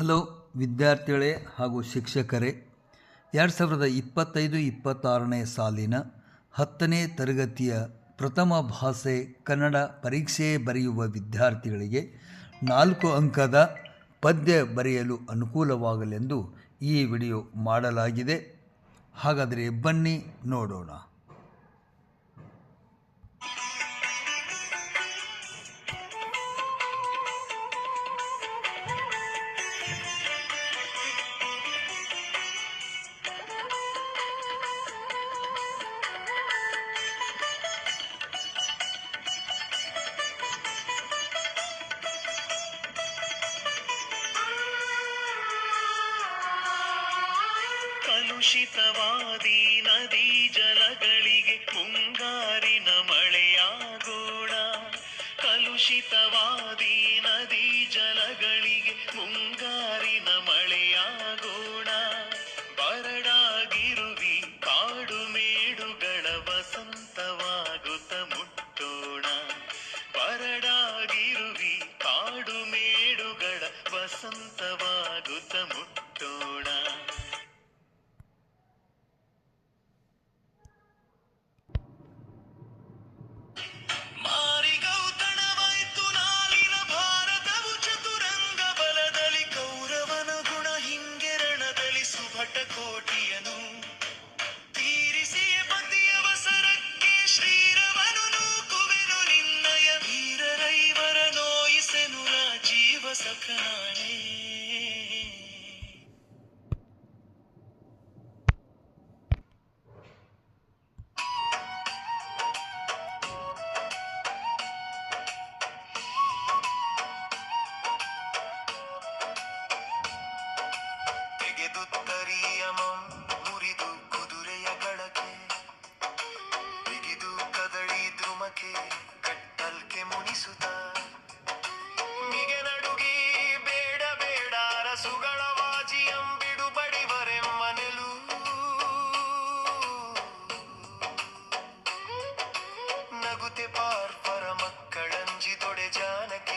Hello ವಿದ್ಯಾರ್ಥಿಗಳೇ ಹಾಗೂ ಶಿಕ್ಷಕರೇ, ಎರಡು ಸಾವಿರದ ಇಪ್ಪತ್ತೈದು ಇಪ್ಪತ್ತಾರನೇ ಸಾಲಿನ ಹತ್ತನೇ ತರಗತಿಯ ಪ್ರಥಮ ಭಾಷೆ ಕನ್ನಡ ಪರೀಕ್ಷೆ ಬರೆಯುವ ವಿದ್ಯಾರ್ಥಿಗಳಿಗೆ ನಾಲ್ಕು ಅಂಕದ ಪದ್ಯ ಬರೆಯಲು ಅನುಕೂಲವಾಗಲೆಂದು ಈ ವಿಡಿಯೋ ಮಾಡಲಾಗಿದೆ. ಹಾಗಾದರೆ ಬನ್ನಿ ನೋಡೋಣ. ಕಲುಷಿತವಾದಿ ನದಿ ಜಲಗಳಿಗೆ ಮುಂಗಾರಿನ ಮಳೆಯಾಗೋಣ. ಕಲುಷಿತವಾದಿ ನದಿ ಜಲಗಳಿಗೆ ಮುಂಗಾರಿನ ಮಳೆಯಾಗೋಣ. ಬರಡಾಗಿರುವಿ ಕಾಡು ಮೇಡುಗಳ ವಸಂತವಾಗುತ್ತ ಮುಟ್ಟೋಣ. ಬರಡಾಗಿರುವಿ ಕಾಡು ಮೇಡುಗಳ ವಸಂತವಾಗುತ್ತ ಮುಟ್ಟೋಣ. Come on. ನಗುತೆ ಪಾರ್ಪರ ಮಕ್ಕಳಂಜಿ ತೊಡೆ ಜಾನಕಿ